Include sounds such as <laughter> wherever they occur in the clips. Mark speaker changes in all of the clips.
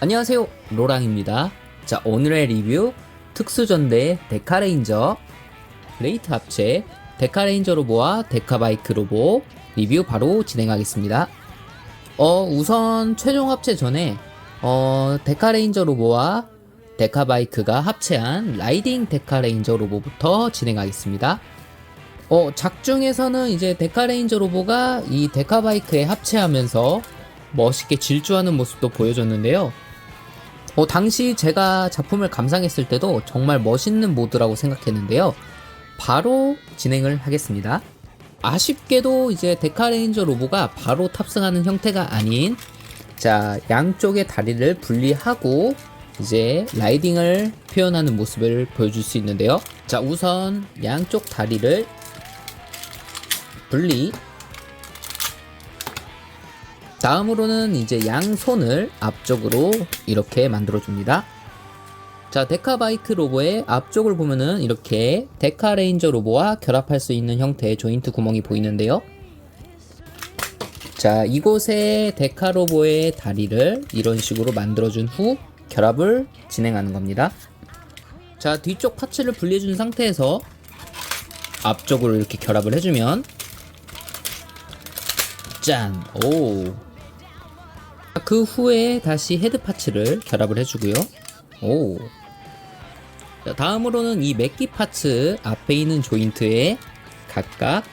Speaker 1: 안녕하세요. 로랑입니다. 자 오늘의 리뷰. 특수전대 데카레인저. 레이트 합체. 데카레인저 로보와 데카바이크 로보. 리뷰 바로 진행하겠습니다. 어 우선 최종 합체 전에 어 데카레인저 로보와 데카바이크가 합체한 라이딩 데카레인저 로보부터 진행하겠습니다. 어 작중에서는 이제 데카레인저 로보가 이 데카바이크에 합체하면서 멋있게 질주하는 모습도 보여줬는데요. 어, 당시 제가 작품을 감상했을 때도 정말 멋있는 모드라고 생각했는데요. 바로 진행을 하겠습니다. 아쉽게도 이제 데카레인저 로보가 바로 탑승하는 형태가 아닌 자 양쪽의 다리를 분리하고 이제 라이딩을 표현하는 모습을 보여줄 수 있는데요. 자 우선 양쪽 다리를 분리 다음으로는 이제 양손을 앞쪽으로 이렇게 만들어 줍니다. 자, 데카바이크 로보의 앞쪽을 보면은 이렇게 데카레인저 로보와 결합할 수 있는 형태의 조인트 구멍이 보이는데요. 자, 이곳에 데카 로보의 다리를 이런 식으로 만들어 준 후 결합을 진행하는 겁니다. 자, 뒤쪽 파츠를 분리해 준 상태에서 앞쪽으로 이렇게 결합을 해주면 짠! 오! 그 후에 다시 헤드 파츠를 결합을 해주고요. 오. 자, 다음으로는 이 메끼 파츠 앞에 있는 조인트에 각각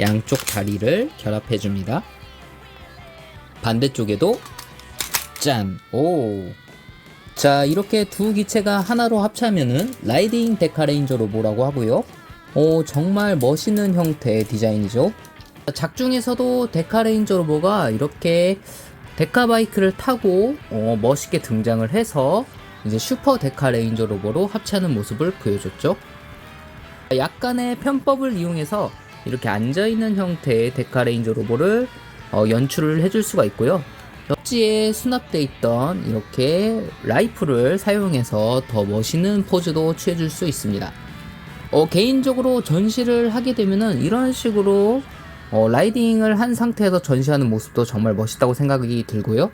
Speaker 1: 양쪽 다리를 결합해 줍니다. 반대쪽에도 짠! 오! 자, 이렇게 두 기체가 하나로 합체하면은 라이딩 데카레인저 로보라고 하고요. 오, 정말 멋있는 형태의 디자인이죠. 작중에서도 데카레인저 로보가 이렇게 데카바이크를 타고 어, 멋있게 등장을 해서 이제 슈퍼 데카 레인저 로보로 합체하는 모습을 보여줬죠. 약간의 편법을 이용해서 이렇게 앉아있는 형태의 데카 레인저 로보를 어, 연출을 해줄 수가 있고요. 옆지에 수납돼 있던 이렇게 라이프를 사용해서 더 멋있는 포즈도 취해줄 수 있습니다. 어, 개인적으로 전시를 하게 되면은 이런 식으로 어, 라이딩을 한 상태에서 전시하는 모습도 정말 멋있다고 생각이 들고요.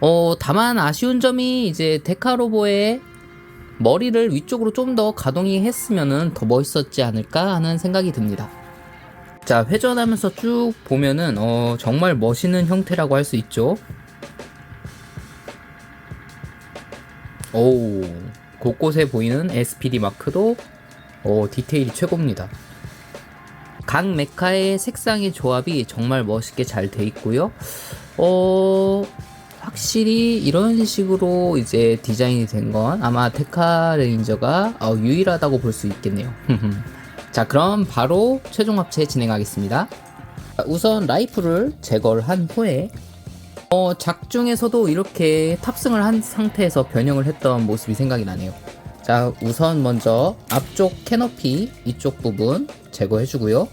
Speaker 1: 어, 다만 아쉬운 점이 이제 데카로보의 머리를 위쪽으로 좀 더 가동이 했으면은 더 멋있었지 않을까 하는 생각이 듭니다. 자, 회전하면서 쭉 보면은 어, 정말 멋있는 형태라고 할 수 있죠. 오, 곳곳에 보이는 SPD 마크도 어, 디테일이 최고입니다. 각 메카의 색상의 조합이 정말 멋있게 잘 돼 있고요. 어, 확실히 이런 식으로 이제 디자인이 된 건 아마 데카 레인저가 어, 유일하다고 볼 수 있겠네요. <laughs> 자, 그럼 바로 최종 합체 진행하겠습니다. 자, 우선 라이프를 제거를 한 후에 어, 작중에서도 이렇게 탑승을 한 상태에서 변형을 했던 모습이 생각이 나네요. 자, 우선 먼저 앞쪽 캐너피 이쪽 부분 제거해 주고요.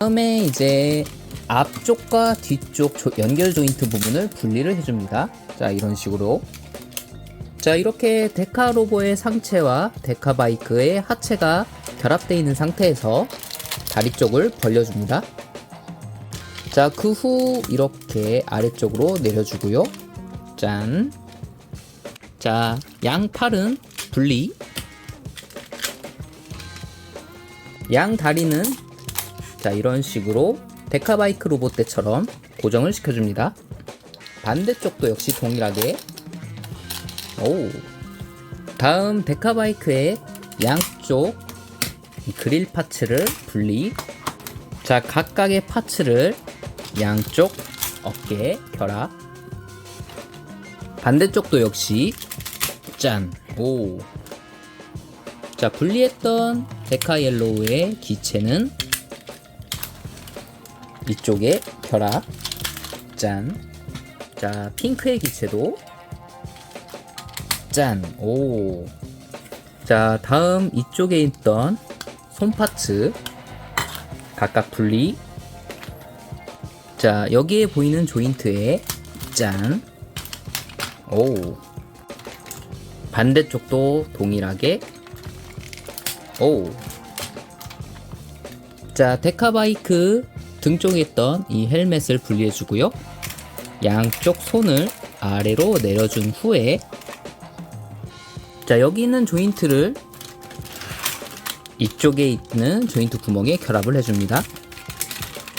Speaker 1: 다음에 이제 앞쪽과 뒤쪽 조- 연결 조인트 부분을 분리를 해줍니다. 자, 이런 식으로. 자, 이렇게 데카 로보의 상체와 데카 바이크의 하체가 결합되어 있는 상태에서 다리 쪽을 벌려줍니다. 자, 그 후 이렇게 아래쪽으로 내려주고요. 짠. 자, 양팔은 분리. 양 다리는 자, 이런 식으로 데카바이크 로봇 때처럼 고정을 시켜줍니다. 반대쪽도 역시 동일하게. 오. 다음 데카바이크의 양쪽 이 그릴 파츠를 분리. 자, 각각의 파츠를 양쪽 어깨 결합. 반대쪽도 역시 짠. 오. 자, 분리했던 데카 옐로우의 기체는 이쪽에 결합. 짠. 자, 핑크의 기체도 짠. 오. 자, 다음 이쪽에 있던 손파츠 각각 분리. 자, 여기에 보이는 조인트에 짠. 오. 반대쪽도 동일하게 오. 자, 데카바이크 등 쪽에 있던 이 헬멧을 분리해 주고요. 양쪽 손을 아래로 내려준 후에 자 여기 있는 조인트를 이쪽에 있는 조인트 구멍에 결합을 해줍니다.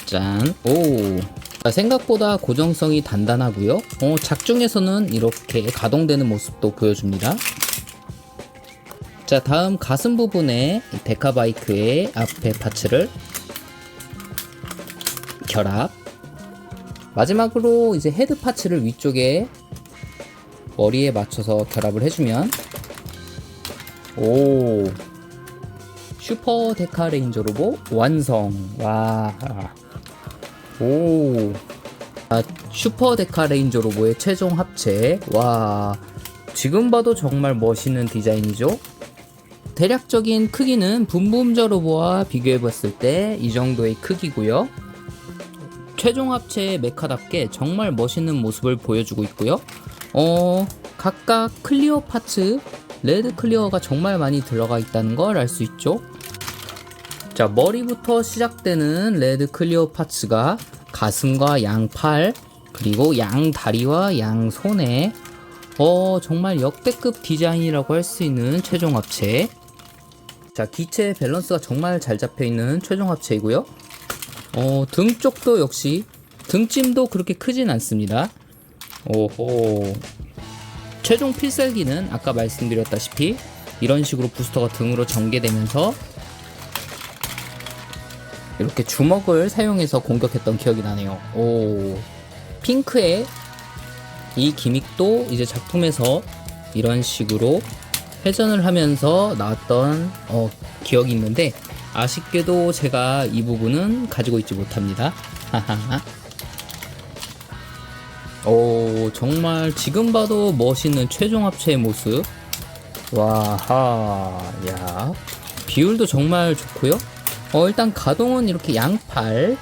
Speaker 1: 짠, 오. 자, 생각보다 고정성이 단단하고요. 어, 작중에서는 이렇게 가동되는 모습도 보여줍니다. 자, 다음 가슴 부분에 이 데카바이크의 앞에 파츠를 결합. 마지막으로 이제 헤드 파츠를 위쪽에 머리에 맞춰서 결합을 해주면 오 슈퍼 데카 레인저 로봇 완성 와 오. 아, 슈퍼 데카 레인저 로봇의 최종 합체. 와. 지금 봐도 정말 멋있는 디자인이죠? 대략적인 크기는 붐붐저 로봇와 비교해 봤을 때 이 정도의 크기고요. 최종 합체의 메카답게 정말 멋있는 모습을 보여주고 있고요. 어, 각각 클리어 파츠, 레드 클리어가 정말 많이 들어가 있다는 걸 알 수 있죠. 자, 머리부터 시작되는 레드 클리어 파츠가 가슴과 양팔, 그리고 양 다리와 양 손에 어, 정말 역대급 디자인이라고 할 수 있는 최종 합체. 자, 기체 밸런스가 정말 잘 잡혀 있는 최종 합체이고요. 어, 등 쪽도 역시 등찜도 그렇게 크진 않습니다. 오호. 최종 필살기는 아까 말씀드렸다시피 이런 식으로 부스터가 등으로 전개되면서 이렇게 주먹을 사용해서 공격했던 기억이 나네요. 오. 핑크의 이 기믹도 이제 작품에서 이런 식으로 회전을 하면서 나왔던 어, 기억이 있는데 아쉽게도 제가 이 부분은 가지고 있지 못합니다. 오 정말 지금 봐도 멋있는 최종 합체의 모습. 와하 야 비율도 정말 좋고요. 어 일단 가동은 이렇게 양팔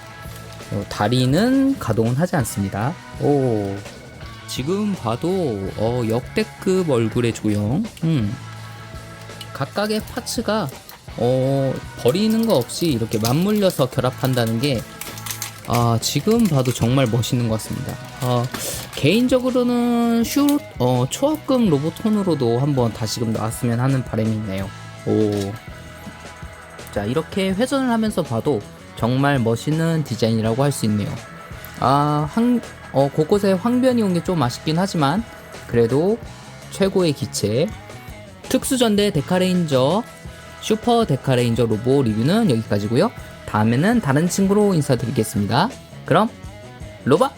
Speaker 1: 어, 다리는 가동은 하지 않습니다. 오 지금 봐도 어, 역대급 얼굴의 조형. 음. 각각의 파츠가 어, 버리는 거 없이 이렇게 맞물려서 결합한다는 게 아, 지금 봐도 정말 멋있는 것 같습니다. 아, 개인적으로는 슈, 어, 초합금 로보톤으로도 한번 다시금 나왔으면 하는 바람이 있네요. 오. 자, 이렇게 회전을 하면서 봐도 정말 멋있는 디자인이라고 할 수 있네요. 아, 황, 어, 곳곳에 황변이 온 게 좀 아쉽긴 하지만, 그래도 최고의 기체. 특수전대 데카레인저, 슈퍼 데카레인저 로보 리뷰는 여기까지고요 다음에는 다른 친구로 인사드리겠습니다. 그럼, 로바!